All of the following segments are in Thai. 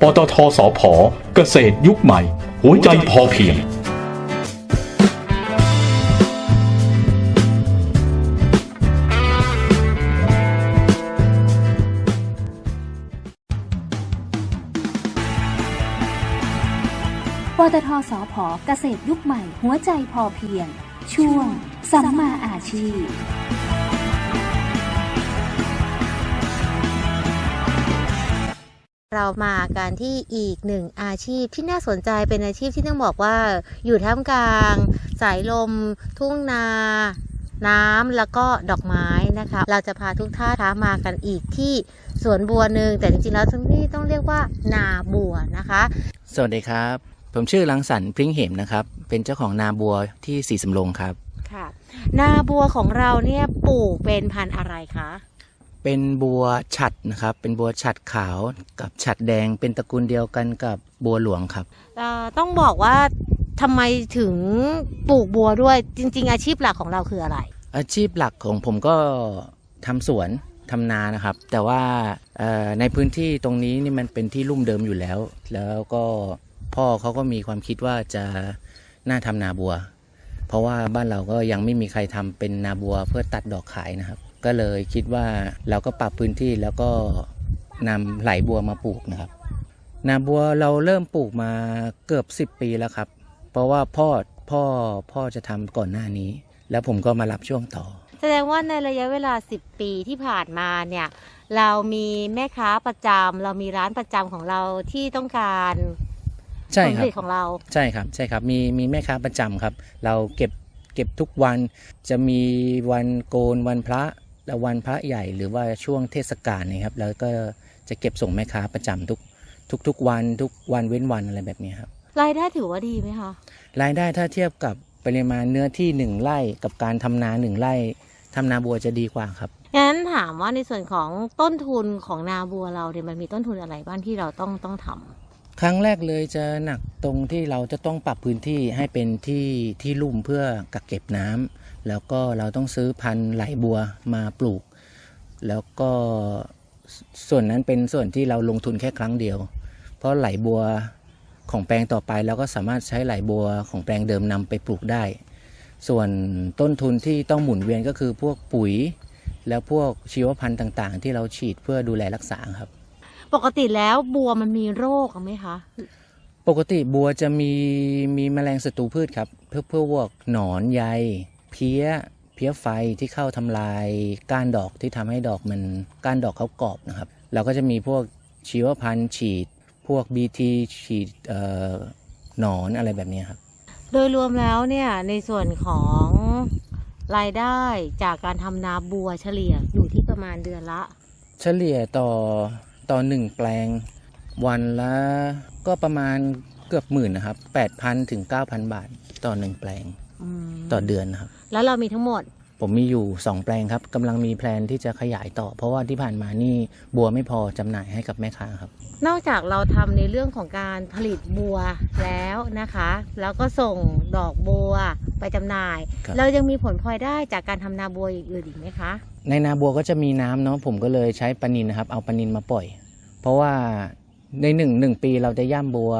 ปตทสพเกษตรยุคใหม่ หัวใจพอเพียง ปตทสพเกษตรยุคใหม่ หัวใจพอเพียง ช่วงสัมมาอาชีพ เรามากันที่อีกหนึ่งอาชีพที่น่าสนใจเป็นอาชีพที่ต้องบอกว่าอยู่ท่ามกลาง สายลม ทุ่งนา น้ำแล้วก็ดอกไม้นะคะ เราจะพาทุกท่านคะมากันอีกที่สวนบัวหนึ่งแต่จริงๆแล้วที่นี่ต้องเรียกว่านาบัวนะคะ สวัสดีครับ ผมชื่อรังสรรค์พริ้งเหมนะครับ เป็นเจ้าของนาบัวที่สีสำโรงครับค่ะ นาบัวของเราเนี่ยปลูกเป็นพันธุ์อะไรคะ เป็นบัวฉัดนะครับ เป็นบัวฉัดขาวกับฉัดแดง เป็นตระกูลเดียวกันกับบัวหลวงครับเอ่อต้องบอกว่าทำไมถึงปลูกบัวด้วยจริง ๆ อาชีพหลักของเราคืออะไร อาชีพหลักของผมก็ทำสวนทำนานะครับ แต่ว่าเอ่อในพื้นที่ตรงนี้นี่มันเป็นที่ลุ่มเดิมอยู่แล้ว แล้วก็พ่อเขาก็มีความคิดว่าจะน่าทำนาบัว เพราะว่าบ้านเราก็ยังไม่มีใครทำเป็นนาบัวเพื่อตัดดอกขายนะครับ ก็เลยคิดว่าเราก็ปรับพื้นที่แล้วก็นำไหลบัวมาปลูกนะครับ นาบัวเราเริ่มปลูกมาเกือบ 10 ปีแล้วครับ เพราะว่าพ่อพ่อพ่อจะทำก่อนหน้านี้ แล้วผมก็มารับช่วงต่อ แสดงว่าในระยะเวลา 10 ปีที่ผ่านมาเนี่ยเรามีแม่ค้าประจำเรามีร้านประจำของเราที่ต้องการใช่ผลคผรับลิตของเราใช่ครับใช่ครับมีมีแม่ค้าประจำครับ เราเก็บเก็บทุกวันจะมีวันโกนวันพระ และวันพระใหญ่หรือว่าช่วงเทศกาลนะครับแล้วก็จะเก็บส่งแม่ค้าประจำทุกทุกทุกวันทุกวันเว้นวันอะไรแบบนี้ครับรายได้ถือว่าดีไหมคะรายได้ถ้าเทียบกับปริมาณเนื้อที่หนึ่งไร่กับการทำนาหนึ่งไร่ทำนาบัวจะดีกว่าครับงั้นถามว่าในส่วนของต้นทุนของนาบัวเราเนี่ยมันมีต้นทุนอะไรบ้างที่เราต้องต้องทำครั้งแรกเลยจะหนักตรงที่เราจะต้องปรับพื้นที่ให้เป็นที่ที่ลุ่มเพื่อกักเก็บน้ำ แล้วก็เราต้องซื้อพันธุ์ไหลบัวมาปลูก แล้วก็สส่วนนั้นเป็นส่วนที่เราลงทุนแค่ครั้งเดียว เพราะไหลบัวของแปลงต่อไปเราก็สามารถใช้ไหลบัวของแปลงเดิมนำไปปลูกได้ ส่วนต้นทุนที่ต้องหมุนเวียนก็คือพวกปุ๋ย แล้วพวกชีวพันธุ์ต่างๆ ที่เราฉีดเพื่อดูแลรักษาครับ ปกติแล้วบัวมันมีโรคไหมคะ ปกติบัวจะมีมีแมลงศัตรูพืชครับเพื่อเพื่อพวกหนอนใย เพี้ยเพี้ยไฟที่เข้าทำลายก้านดอกที่ทำให้ดอกมันก้านดอกเขากรอบนะครับ เราก็จะมีพวกชีวพันธุ์ฉีด พวก BT ฉีดเอ่อหนอนอะไรแบบนี้ครับ โดยรวมแล้วเนี่ยในส่วนของรายได้จากการทำนาบัวเฉลี่ยอยู่ที่ประมาณเดือนละ เฉลี่ยต่อต่อหนึ่งแปลง วันละก็ประมาณเกือบหมื่นนะครับ 8,000 ถึง 9,000 บาท ต่อหนึ่งแปลงอืมต่อเดือนนะครับ แล้วเรามีทั้งหมด ผมมีอยู่ 2 แปลงครับกำลังมีแพลนที่จะขยายต่อ เพราะว่าที่ผ่านมานี่บัวไม่พอจำหน่ายให้กับแม่ค้าครับ นอกจากเราทำในเรื่องของการผลิตบัวแล้วนะคะ แล้วก็ส่งดอกบัวไปจำหน่าย ครับ เรายังมีผลพลอยได้จากการทำนาบัวอย่างอื่นอีกไหมคะ ในนาบัวก็จะมีน้ำเนาะผมก็เลยใช้ปลานินนะครับ เอาปลานินมาปล่อย เพราะว่าในหนึ่งหนึ่งปีเราจะย่ำบัว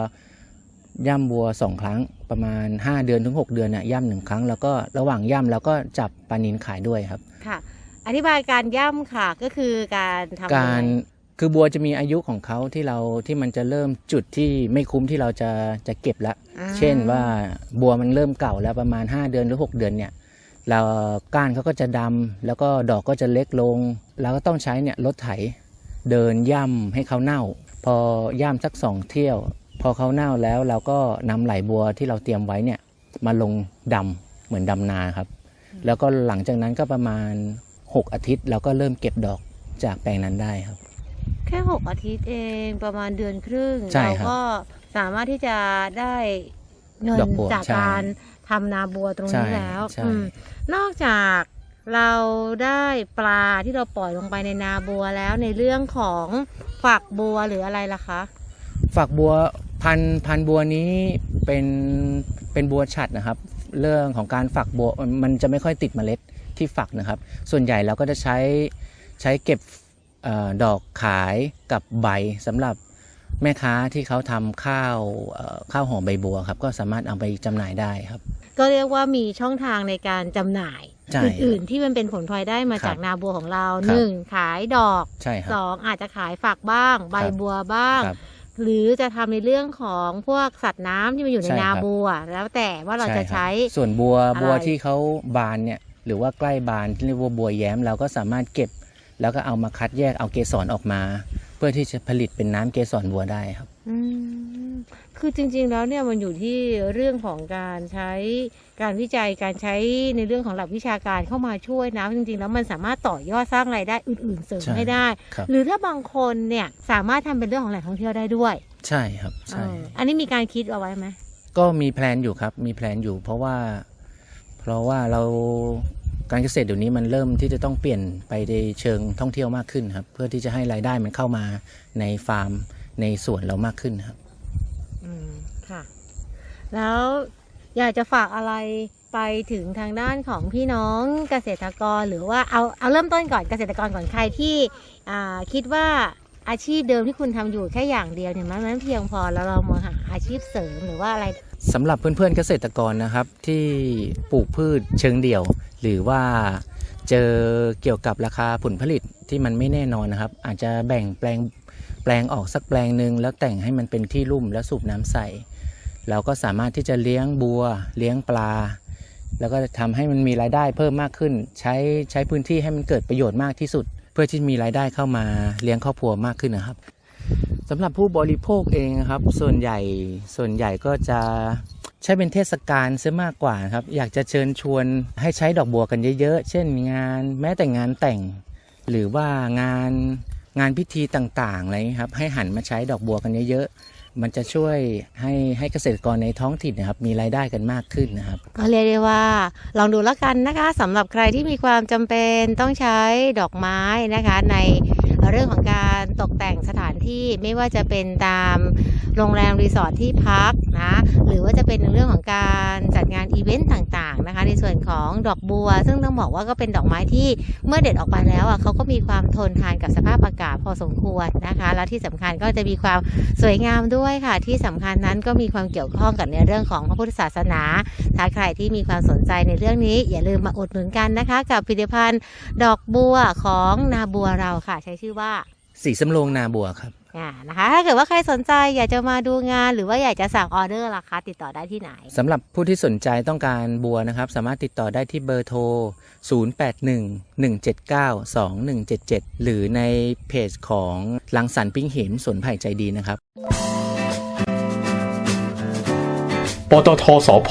ย่ำบัวสองครั้ง ประมาณ 5 เดือนถึง 6 เดือนน่ะย่ำหนึ่งครั้ง แล้วก็ระหว่างย่ำเราก็จับปลานินขายด้วยครับ ค่ะ อธิบายการย่ำค่ะก็คือการทำการยังไงคือบัวจะมีอายุของเขาที่เราที่มันจะเริ่มจุดที่ไม่คุ้มที่เราจะจะเก็บละ อ่าเช่นว่าบัวมันเริ่มเก่าแล้วประมาณ 5 เดือนหรือ 6 เดือนเนี่ยเราก้านเขาก็จะดำแล้วก็ดอกก็จะเล็กลงเราก็ต้องใช้เนี่ยรถไถเดินย่ำให้เขาเน่า พอย่ำสักสองเที่ยว พอเขาเน่าแล้วเราก็นำไหลบัวที่เราเตรียมไว้เนี่ยมาลงดำเหมือนดำนาครับ แล้วก็หลังจากนั้นก็ประมาณ 6 อาทิตย์เราก็เริ่มเก็บดอกจากแปลงนั้นได้ครับ แค่หกอาทิตย์เองประมาณเดือนครึ่งใช่เราครับก็สามารถที่จะได้เงินดอกบัวจากใช่การทำนาบัวตรงนี้ใช่แล้วใช่อืมนอกจากเราได้ปลาที่เราปล่อยลงไปในนาบัวแล้วในเรื่องของฝักบัวหรืออะไรล่ะคะ ฝักบัว พันธุ์พันธุ์บัวนี้เป็นเป็นบัวฉัดนะครับ เรื่องของการฝักบัวมันจะไม่ค่อยติดเมล็ดที่ฝักนะครับ ส่วนใหญ่เราก็จะใช้ใช้เก็บเออดอกขายกับใบสำหรับแม่ค้าที่เขาทำข้าวเอ่อข้าวหอมใบบัวครับ ก็สามารถเอาไปจำหน่ายได้ครับ ก็เรียกว่ามีช่องทางในการจำหน่ายใช่อื่นๆที่มันเป็นผลพลอยได้มาครับจากนาบัวของเราครับหนึ่งขายดอกใช่คสรับองอาจจะขายฝักบ้าง ใบครับบัวบ้างครับ หรือจะทำในเรื่องของพวกสัตว์น้ำที่มันอยู่ในใช่นาครับบัว แล้วแต่ว่าเราจะครับใช้ส่วนบัวอะไรบัวที่เขาบานเนี่ยหรือว่าใกล้บานที่เรียกว่าบัวแย้มเราก็สามารถเก็บ แล้วก็เอามาคัดแยกเอาเกสรออกมา เพื่อที่จะผลิตเป็นน้ำเกสรบัวได้ครับอืม คือจริง ๆ แล้วเนี่ยมันอยู่ที่เรื่องของการใช้การวิจัยการใช้ในเรื่องของหลักวิชาการเข้ามาช่วยนะจริง ๆ แล้วมันสามารถต่อยอดสร้างรายได้อื่น ๆ เสริมใช่ให้ได้ ครับ หรือถ้าบางคนเนี่ยสามารถทำเป็นเรื่องของแหล่งท่องเที่ยวได้ด้วยใช่ครับใช่เอออันนี้มีการคิดเอาไว้ไหมก็มีแพลนอยู่ครับ มีแพลนอยู่เพราะว่า เพราะว่าเราการเกษตรเดี๋ยวนี้มันเริ่มที่จะต้องเปลี่ยนไปในเชิงท่องเที่ยวมากขึ้นครับ เพื่อที่จะให้รายได้มันเข้ามาในฟาร์มในสวนเรามากขึ้นครับ อืมค่ะ แล้วอยากจะฝากอะไรไปถึงทางด้านของพี่น้องเกษตรกรหรือว่าเอาเอาเริ่มต้นก่อนเกษตรกรก่อนใครที่อ่าคิดว่าอาชีพเดิมที่คุณทำอยู่แค่อย่างเดียวเนี่ยมันไม่เพียงพอแล้วเรามาหาอาชีพเสริมหรือว่าอะไรสำหรับเพื่อนๆเกษตรกรนะครับที่ปลูกพืชเชิงเดี่ยว หรือว่าเจอเกี่ยวกับราคาผลผลิต ที่มันไม่แน่นอนนะครับ อาจจะแบ่งแปลงแปลงออกสักแปลงหนึ่งแล้วแต่งให้มันเป็นที่ลุ่มแล้วสูบน้ำใส่ เราก็สามารถที่จะเลี้ยงบัว เลี้ยงปลา แล้วก็ทำให้มันมีรายได้เพิ่มมากขึ้น ใช้ใช้พื้นที่ให้มันเกิดประโยชน์มากที่สุด เพื่อที่มีรายได้เข้ามาเลี้ยงครอบครัวมากขึ้นนะครับสำหรับผู้บริโภคเองครับ ส่วนใหญ่ส่วนใหญ่ก็จะใช้เป็นเทศกาลซะมากกว่าครับ อยากจะเชิญชวนให้ใช้ดอกบัวกันเยอะๆ เช่นงาน แม้แต่งานแต่ง หรือว่างานงานพิธีต่างๆอะไรอย่างนี้ครับให้หันมาใช้ดอกบัวกันเยอะๆมันจะช่วยให้ให้เกษตรกรในท้องถิ่นนะครับ มีรายได้กันมากขึ้นนะครับ ก็เรียกได้ว่า ลองดูแล้วกันนะคะสำหรับใครที่มีความจำเป็นต้องใช้ดอกไม้นะคะในเรื่องของการตกแต่งสถานที่ไม่ว่าจะเป็นตามโรงแรมรีสอร์ทที่พักนะหรือว่าจะเป็นเรื่องของการจัดงานอีเวนต์ต่างๆนะคะ ในส่วนของดอกบัว ซึ่งต้องบอกว่าก็เป็นดอกไม้ที่เมื่อเด็ดออกไปแล้วอะเขาก็มีความทนทานกับสภาพอากาศพอสมควรนะคะ แล้วที่สำคัญก็จะมีความสวยงามด้วยค่ะ ที่สำคัญนั้นก็มีความเกี่ยวข้องกับในเรื่องของพระพุทธศาสนาถ้าใครที่มีความสนใจในเรื่องนี้ อย่าลืมมาอุดหนุนกันนะคะ กับผลิตภัณฑ์ดอกบัวของนาบัวเราค่ะ ใช้ชื่อว่า สีสำโรงนาบัวครับอ่านะคะถ้าเกิดว่าใครสนใจอยากจะมาดูงานหรือว่าอยากจะสั่งออเดอร์ราคาติดต่อได้ที่ไหน สำหรับผู้ที่สนใจต้องการบัวนะครับ สามารถติดต่อได้ที่เบอร์โทร 0811792177 หรือในเพจของลังสรรค์ปิ้งเหมสวนไผ่ใจดีนะครับ ปตทสพ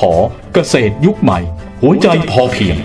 เกษตรยุคใหม่ หัวใจพอเพียง